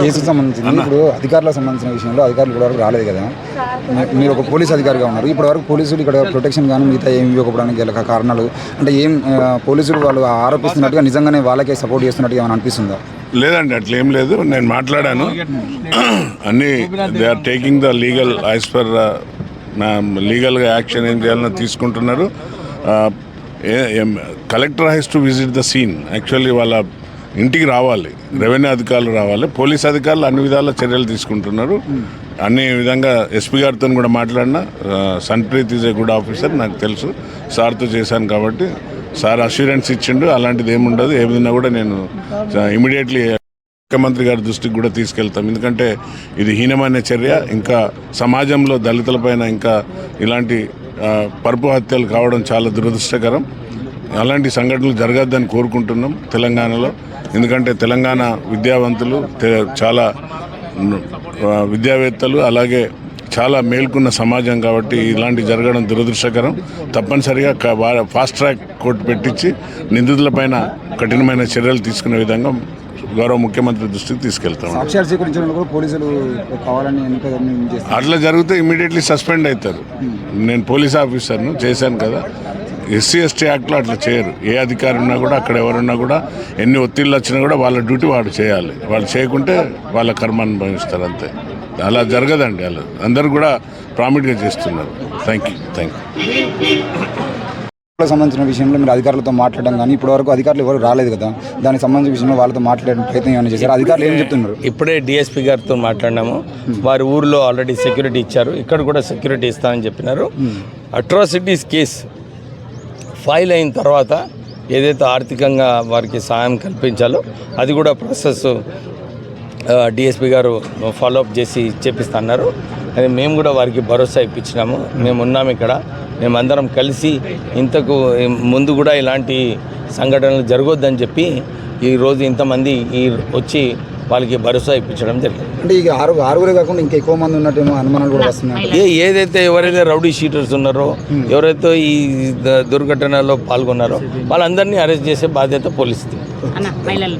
కేసుకు సంబంధించింది. ఇప్పుడు అధికారులకు సంబంధించిన విషయంలో అధికారులు ఇప్పటివరకు రాలేదు కదా. మీరు ఒక పోలీస్ అధికారిగా ఉన్నారు. ఇప్పటివరకు పోలీసులు ఇక్కడ ప్రొటెక్షన్ కానీ మిగతా ఏమి ఇవ్వకపోవడానికి గల కారణాలు అంటే ఏం పోలీసులు వాళ్ళు ఆరోపిస్తున్నట్టుగా నిజంగానే వాళ్ళకే సపోర్ట్ చేస్తున్నట్టుగా ఏమైనా అనిపిస్తుందా? లేదండి అట్లా ఏం లేదు. నేను మాట్లాడాను. అన్ని they are taking the legal as per నా లీగల్గా యాక్షన్ ఏం చేయాలన్నా తీసుకుంటున్నారు. Collector has to visit the scene. Actually వాళ్ళ ఇంటికి రావాలి. రెవెన్యూ అధికారులు రావాలి. పోలీస్ అధికారులు అన్ని విధాల చర్యలు తీసుకుంటున్నారు. అన్ని విధంగా ఎస్పీ గారితో కూడా మాట్లాడినా Sanpreet is a good officer నాకు తెలుసు. సార్తో చేశాను కాబట్టి సార్ అష్యూరెన్స్ ఇచ్చిండు. అలాంటిది ఏముండదు. ఏమిన్నా కూడా నేను ఇమీడియట్లీ ముఖ్యమంత్రి గారి దృష్టికి కూడా తీసుకెళ్తాం. ఎందుకంటే ఇది హీనమైన చర్య. ఇంకా సమాజంలో దళితులపైన ఇంకా ఇలాంటి పరుపు హత్యలు కావడం చాలా దురదృష్టకరం. అలాంటి సంఘటనలు జరగద్దని కోరుకుంటున్నాం తెలంగాణలో. ఎందుకంటే తెలంగాణ విద్యావంతులు చాలా విద్యావేత్తలు అలాగే చాలా మేల్కొన్న సమాజం కాబట్టి ఇలాంటి జరగడం దురదృష్టకరం. తప్పనిసరిగా ఫాస్ట్ ట్రాక్ కోర్టు పెట్టించి నిందితులపైన కఠినమైన చర్యలు తీసుకునే విధంగా గౌరవ ముఖ్యమంత్రి దృష్టికి తీసుకెళ్తాం పోలీసులు కావాలని అట్లా జరిగితే ఇమీడియట్లీ సస్పెండ్ అవుతారు. నేను పోలీస్ ఆఫీసర్ను చేశాను కదా. ఎస్సీ ఎస్టీ యాక్ట్లో అట్లా చేయరు. ఏ అధికారి ఉన్నా కూడా అక్కడ ఎవరున్నా కూడా ఎన్ని ఒత్తిళ్ళు వచ్చినా కూడా వాళ్ళ డ్యూటీ వాడు చేయాలి. వాళ్ళు చేయకుంటే వాళ్ళ కర్మ అనుభవిస్తారు అంతే. అలా జరగదండి వాళ్ళు అందరు కూడా ప్రామిట్గా చేస్తున్నారు. థ్యాంక్ యూ థ్యాంక్ యూ సంబంధించిన విషయంలో మీరు అధికారులతో మాట్లాడడం కానీ ఇప్పటివరకు అధికారులు ఎవరు రాలేదు కదా దానికి సంబంధించిన విషయంలో వాళ్ళతో మాట్లాడే ప్రయత్నం ఏమైనా చేశారు? అధికారులు ఏం చెప్తున్నారు? ఇప్పుడే డిఎస్పీ గారితో మాట్లాడినాము. వారి ఊర్లో ఆల్రెడీ సెక్యూరిటీ ఇచ్చారు. ఇక్కడ కూడా సెక్యూరిటీ ఇస్తామని చెప్పినారు. అట్రాసిటీస్ కేస్ ఫైల్ అయిన తర్వాత ఏదైతే ఆర్థికంగా వారికి సహాయం కల్పించాలో అది కూడా ప్రాసెస్ డిఎస్పి గారు ఫాలోఅప్ చేసి చేపిస్తున్నారు అది మేము కూడా వారికి భరోసా ఇప్పించినాము. మేము ఉన్నాము ఇక్కడ. మేమందరం కలిసి ఇంతకు ముందు కూడా ఇలాంటి సంఘటనలు జరగొద్దని చెప్పి ఈరోజు ఇంతమంది ఈ వచ్చి వాళ్ళకి భరోసా ఇప్పించడం జరిగింది. అంటే ఈ ఆరు ఆరుగురే కాకుండా ఇంకా ఎక్కువ మంది ఉన్నట్టేమో అనుమానాలు కూడా వస్తున్నాయి ఏ ఏదైతే ఎవరైతే రౌడీ షీటర్స్ ఉన్నారో ఎవరైతే ఈ ద- దుర్ఘటనలో పాల్గొన్నారో వాళ్ళందరినీ అరెస్ట్ చేసే బాధ్యత పోలీసుది. మహిళలు.